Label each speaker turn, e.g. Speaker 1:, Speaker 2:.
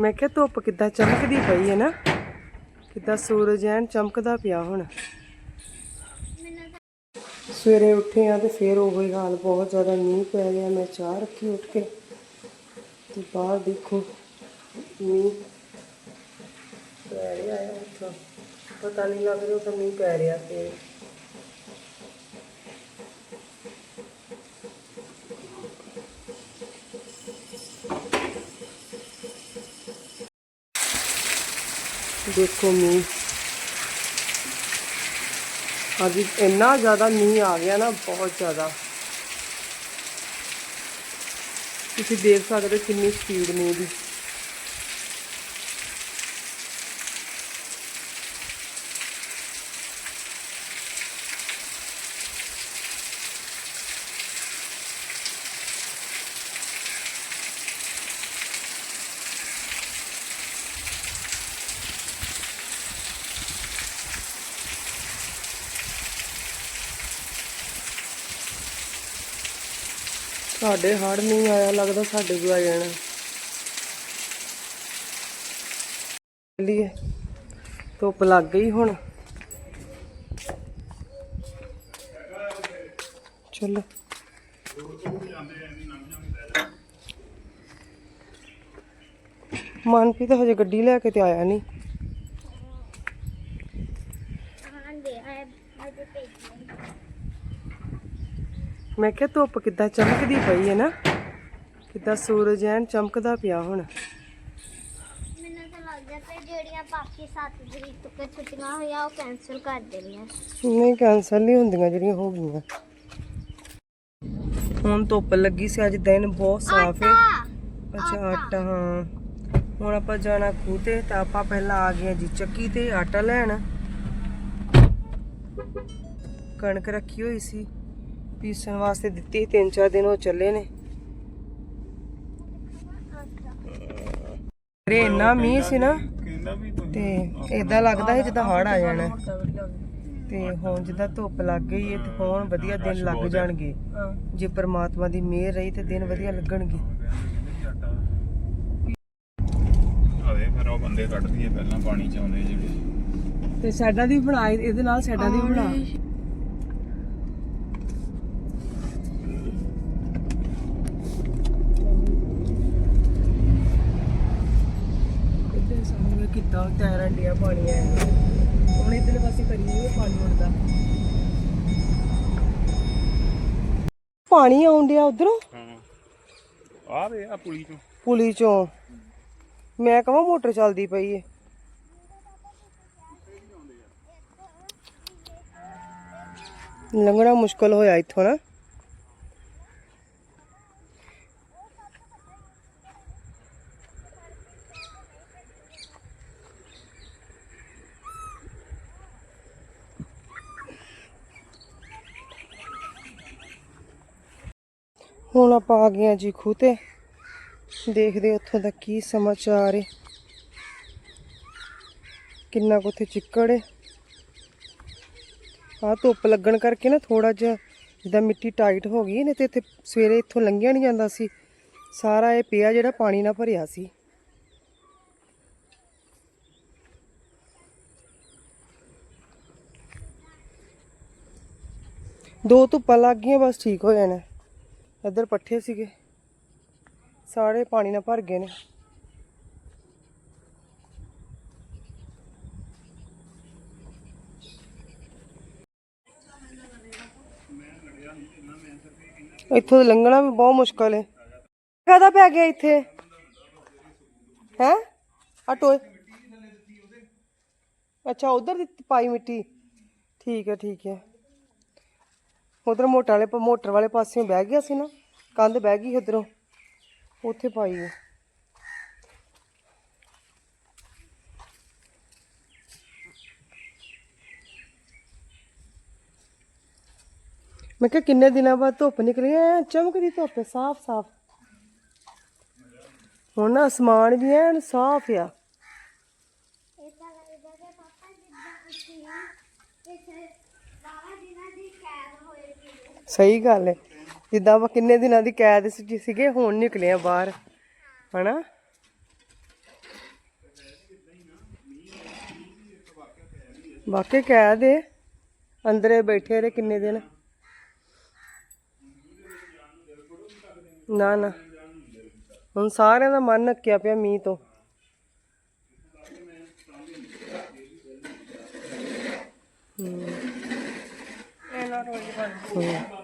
Speaker 1: ਮੈਂ ਕਿਹਾ ਧੁੱਪ ਕਿੱਦਾਂ ਚਮਕਦੀ ਪਈ ਹੈ ਨਾ? ਕਿੱਦਾਂ ਸੂਰਜ ਐਨ ਚਮਕਦਾ ਪਿਆ ਹੁਣ। ਸਵੇਰੇ ਉੱਠੇ ਆ ਤੇ ਫੇਰ ਉਹੀ ਹਾਲ, ਬਹੁਤ ਜ਼ਿਆਦਾ ਮੀਂਹ ਪੈ ਗਿਆ। ਮੈਂ ਚਾਹ ਰੱਖੀ ਉੱਠ ਕੇ ਤੇ ਬਾਹਰ ਦੇਖੋ, ਮੀਂਹ ਪੈ ਰਿਹਾ ਹੈ ਉੱਥੋਂ। ਪਤਾ ਨਹੀਂ ਲੱਗ ਰਿਹਾ ਤਾਂ ਮੀਂਹ ਪੈ ਰਿਹਾ ਤੇ ਦੇਖੋ ਮੀਂਹ। ਅੱਜ ਇੰਨਾ ਜ਼ਿਆਦਾ ਮੀਂਹ ਆ ਗਿਆ ਨਾ, ਬਹੁਤ ਜ਼ਿਆਦਾ। ਤੁਸੀਂ ਦੇਖ ਸਕਦੇ ਹੋ ਕਿੰਨੀ ਸਪੀਡ ਮੀਂਹ ਦੀ। ਸਾਡੇ ਹੜ ਨਹੀਂ ਆਇਆ, ਲੱਗਦਾ ਸਾਡੇ ਵੀ ਆ ਜਾਣਾ। ਚੱਲੀਏ। ਧੁੱਪ ਲੱਗ ਗਈ ਹੁਣ। ਚਲੋ। ਮਨਪ੍ਰੀਤ ਤਾਂ ਹਜੇ ਗੱਡੀ ਲੈ ਕੇ ਤੇ ਆਇਆ ਨਹੀਂ
Speaker 2: ਹਾਂਜੀ ਆਏ ਅਜੇ ਭੇਜੀ
Speaker 1: ਮੈਂ ਕਿਹਾ ਧੁੱਪ ਕਿੱਦਾਂ ਚਮਕਦੀ ਪਈ ਹੈ ਨਾ? ਕਿੱਦਾਂ ਸੂਰਜ ਐਨ ਚਮਕਦਾ ਪਿਆ ਹੁਣ।
Speaker 2: ਮੈਨੂੰ ਤਾਂ ਲੱਗਦਾ ਤੇ ਜਿਹੜੀਆਂ ਬਾਕੀ 7 ਤਰੀਕ ਤੱਕ ਛੁੱਟੀਆਂ ਹੋਈਆਂ ਉਹ ਕੈਨਸਲ ਕਰ ਦੇਣੀਆਂ।
Speaker 1: ਨਹੀਂ ਕੈਂਸਲ ਨਹੀਂ ਹੁੰਦੀਆਂ ਜਿਹੜੀਆਂ ਹੋ ਗਈਆਂ। ਹੁਣ ਧੁੱਪ ਲੱਗੀ ਸੀ ਅੱਜ ਦਿਨ ਬਹੁਤ ਸਾਫ਼ ਹੈ ਅੱਛਾ ਆਟਾ। ਹਾਂ। ਹੁਣ ਆਪਾਂ ਜਾਣਾ ਖੂਹ ਤੇ ਤਾਂ ਆਪਾਂ ਪਹਿਲਾਂ ਆ ਗਏ ਜੀ ਚੱਕੀ ਤੇ ਆਟਾ ਲੈਣ। ਕਣਕ ਰੱਖੀ ਹੋਈ ਸੀ। ਪੀਸਣ ਵਾਸਤੇ ਦਿੱਤੀ ਤਿੰਨ ਚਾਰ ਦਿਨ ਹੋ ਚੱਲੇ ਨੇ। ਰੇ ਇੰਨਾ ਮੀਂਹ ਸੀ ਨਾ ਤੇ ਇਦਾਂ ਲੱਗਦਾ ਸੀ ਜਿੱਦਾਂ ਹੜ ਆ ਜਾਣਾ। ਤੇ ਹੁਣ ਜਿੱਦਾਂ ਧੁੱਪ ਲੱਗ ਗਈ ਹੈ ਤੇ ਹੁਣ ਵਧੀਆ ਦਿਨ ਲੱਗ ਜਾਣਗੇ। ਜੇ ਪ੍ਰਮਾਤਮਾ ਦੀ ਮਿਹਰ ਰਹੀ ਤੇ ਦਿਨ ਵਧੀਆ ਲੱਗਣਗੇ।
Speaker 3: ਆਵੇ ਫਿਰ ਉਹ ਬੰਦੇ ਕੱਢਦੀ ਹੈ ਪਹਿਲਾਂ ਪਾਣੀ ਚ ਆਉਂਦੇ ਜਿਹੜੇ
Speaker 1: ਤੇ ਸਾਡਾ ਦੀ ਬਣਾ ਇਹਦੇ ਨਾਲ ਸਾਡਾ ਦੀ ਬਣਾ ਇੱਧਰ ਕਿੱਦਾਂ ਤੈਰਨ ਡਿਆ ਪਾਣੀ ਆਇਆ ਹੁਣ ਇਧਰਲੇ ਪਾਸੇ ਕਰੀਏ ਪਾਣੀ ਉੱਡਦਾ ਪਾਣੀ ਆਉਣ ਡਿਆ ਉਧਰੋਂ?
Speaker 3: ਹਾਂ। ਆ ਵੇ ਆ ਪੁਲੀ ਤੋਂ
Speaker 1: ਪੁਲੀ ਚੋਂ। ਮੈਂ ਕਹਾਂ ਮੋਟਰ ਚੱਲਦੀ ਪਈ ਏ। ਲੰਘਣਾ ਮੁਸ਼ਕਲ ਹੋਇਆ ਇੱਥੋਂ ਨਾ। ਹੁਣ ਆਪਾਂ ਆ ਗਏ ਹਾਂ ਜੀ ਖੂਹ ਤੇ। ਦੇਖਦੇ ਹਾਂ ਉੱਥੋਂ ਦਾ ਕੀ ਸਮਾਚਾਰ ਹੈ। ਕਿੰਨਾ ਕੁ ਉੱਥੇ ਚਿੱਕੜ ਹੈ। ਆ ਧੁੱਪ ਲੱਗਣ ਕਰਕੇ ਨਾ ਥੋੜਾ ਜਿਹਾ ਜਿੱਦਾਂ ਮਿੱਟੀ ਟਾਈਟ ਹੋ ਗਈ ਨੇ ਤੇ ਇੱਥੇ ਸਵੇਰੇ ਇੱਥੋਂ ਲੰਘਿਆ ਨਹੀਂ ਜਾਂਦਾ ਸੀ। ਸਾਰਾ ਇਹ ਪਿਆ ਜਿਹੜਾ ਪਾਣੀ ਨਾਲ ਭਰਿਆ ਸੀ। ਦੋ ਧੁੱਪਾਂ ਲੱਗ ਗਈਆਂ, ਬਸ ਠੀਕ ਹੋ ਜਾਣਾ। ਇੱਧਰ ਪੱਠੇ ਸੀਗੇ। ਸਾਰੇ ਪਾਣੀ ਨਾਲ ਭਰ ਗਏ ਨੇ। ਇੱਥੋਂ ਦੀ ਲੰਘਣਾ ਵੀ ਬਹੁਤ ਮੁਸ਼ਕਲ ਹੈ ਕਾਹਦਾ ਪੈ ਗਿਆ ਇੱਥੇ? ਹੈ? ਆ ਟੋਏ। ਅੱਛਾ, ਉਧਰ ਦੀ ਪਾਈ ਮਿੱਟੀ। ਠੀਕ ਹੈ ਠੀਕ ਹੈ। ਉਧਰ ਮੋਟਰ ਵਾਲੇ ਮੋਟਰ ਵਾਲੇ ਪਾਸਿਓਂ ਬਹਿ ਗਿਆ ਸੀ ਨਾ, ਕੰਧ ਬਹਿ ਗਈ ਉਧਰੋਂ। ਉੱਥੇ ਪਾਈ ਹੈ ਮੈਂ ਕਿਹਾ ਕਿੰਨੇ ਦਿਨਾਂ ਬਾਅਦ ਧੁੱਪ ਨਿਕਲੀ ਐ ਚਮਕਦੀ ਧੁੱਪ ਸਾਫ਼ ਸਾਫ਼ ਹੁਣ ਨਾ ਅਸਮਾਨ ਵੀ ਐਨ ਸਾਫ਼ ਆ। ਸਹੀ ਗੱਲ ਹੈ। ਜਿੱਦਾਂ ਆਪਾਂ ਕਿੰਨੇ ਦਿਨਾਂ ਦੀ ਕੈਦ ਸੀ ਸੀਗੇ ਹੁਣ ਨਿਕਲੇ ਆ ਬਾਹਰ। ਹਨਾ? ਵਾਕਿਆ ਕੈਦ ਹੈ ਅੰਦਰੇ ਬੈਠੇ ਰਹੇ ਕਿੰਨੇ ਦਿਨ। ਨਾ ਨਾ। ਹੁਣ ਸਾਰਿਆਂ ਦਾ ਮਨ ਨੱਕਿਆ ਪਿਆ ਮੀਂਹ ਤੋਂ। ਇਹਨਾਂ ਰੋਜ਼ ਬੰਦ